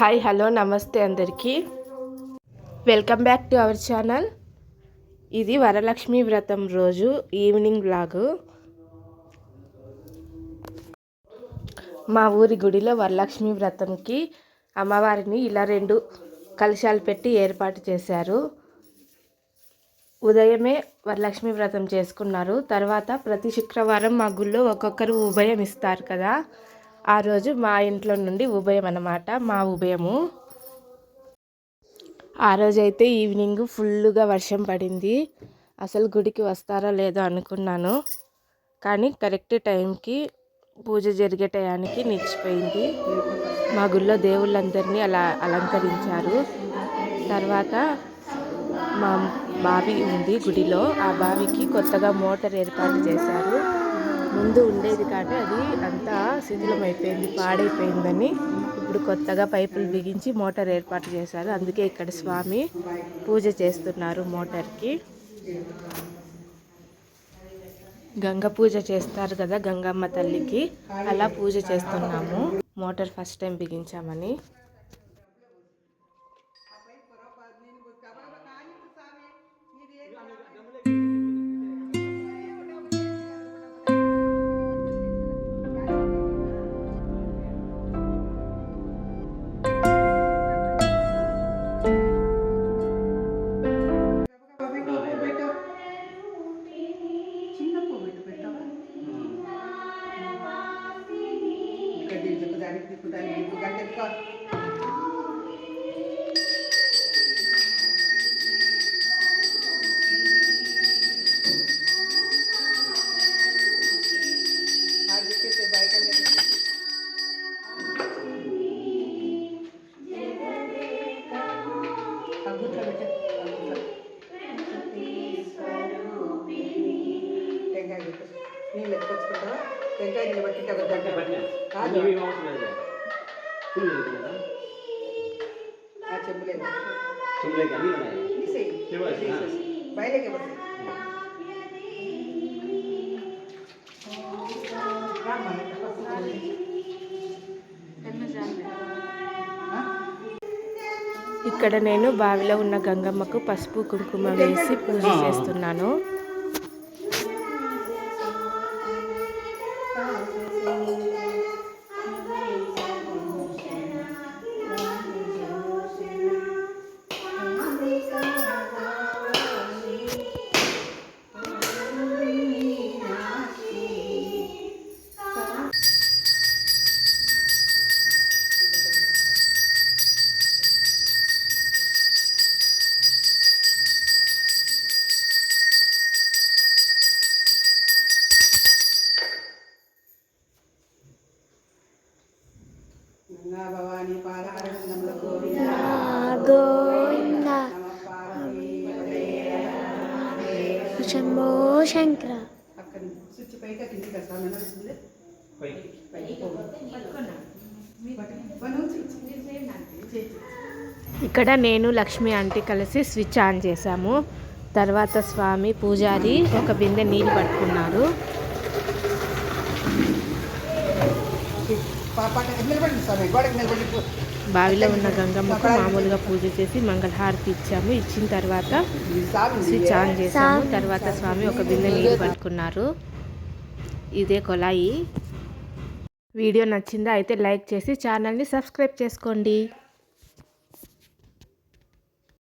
Hi hello నమస్తే అందరికీ. Welcome back to our channel. ఇది వరలక్ష్మి వ్రతం రోజు ఈవినింగ్ బ్లాగు. మా ఊరి గుడిలో వరలక్ష్మి వ్రతంకి అమ్మవారిని ఇలా రెండు కలశాలు పెట్టి ఏర్పాటు చేశారు. ఉదయమే వరలక్ష్మి వ్రతం చేసుకున్నారు. తర్వాత ప్రతి శుక్రవారం మా గుళ్ళో ఒక్కొక్కరు ఉభయం ఇస్తారు కదా. ఆ రోజు మా ఇంట్లో నుండి ఉభయం అన్నమాట మా ఉభయము. ఆ రోజైతే ఈవినింగ్ ఫుల్గా వర్షం పడింది. అసలు గుడికి వస్తారో లేదో అనుకున్నాను. కానీ కరెక్ట్ టైంకి పూజ జరిగే టయానికి నిలిచిపోయింది. మా గుళ్ళో దేవుళ్ళందరినీ అలా అలంకరించారు. తర్వాత మా బావి ఉంది గుడిలో. ఆ బావికి కొత్తగా మోటార్ ఏర్పాటు చేశారు. ముందు ఉండేది కానీ అది అంతా శిథిలం అయిపోయింది పాడైపోయిందని ఇప్పుడు కొత్తగా పైపులు బిగించి మోటార్ ఏర్పాటు చేశారు. అందుకే ఇక్కడ స్వామి పూజ చేస్తున్నారు మోటార్కి. గంగ పూజ చేస్తారు కదా గంగమ్మ తల్లికి అలా పూజ చేస్తున్నాము. మోటార్ ఫస్ట్ టైం బిగించామని. dari itu dari itu kan బయలుకి ఇక్కడ నేను బావిలో ఉన్న గంగమ్మకు పసుపు కుంకుమ వేసి పూజ చేస్తున్నాను. గంగా భవాని గోవింద గోవింద శంభో శంకర. అక్కడ స్విచ్ పైకి వస్తాను వస్తుంది పైకి ఇక్కడ నేను లక్ష్మి ఆంటీ కలిసి స్విచ్ ఆన్ చేశాము. తర్వాత స్వామి పూజారి ఒక బిందె నీళ్ళు పట్టుకున్నారు పాప నిలబడి స్వామి గోడకి నిలబడి బావిలో ఉన్న గంగమ్మకు మామూలుగా పూజ చేసి మంగళహారతి ఇచ్చాము. ఇచ్చిన తర్వాత స్విచ్ ఆన్ చేసాము తర్వాత స్వామి ఒక బిందె నీళ్ళు పట్టుకున్నారు. ఇదే కొలాయి వీడియో నచ్చిందా అయితే లైక్ చేసి ఛానల్ని సబ్స్క్రైబ్ చేసుకోండి.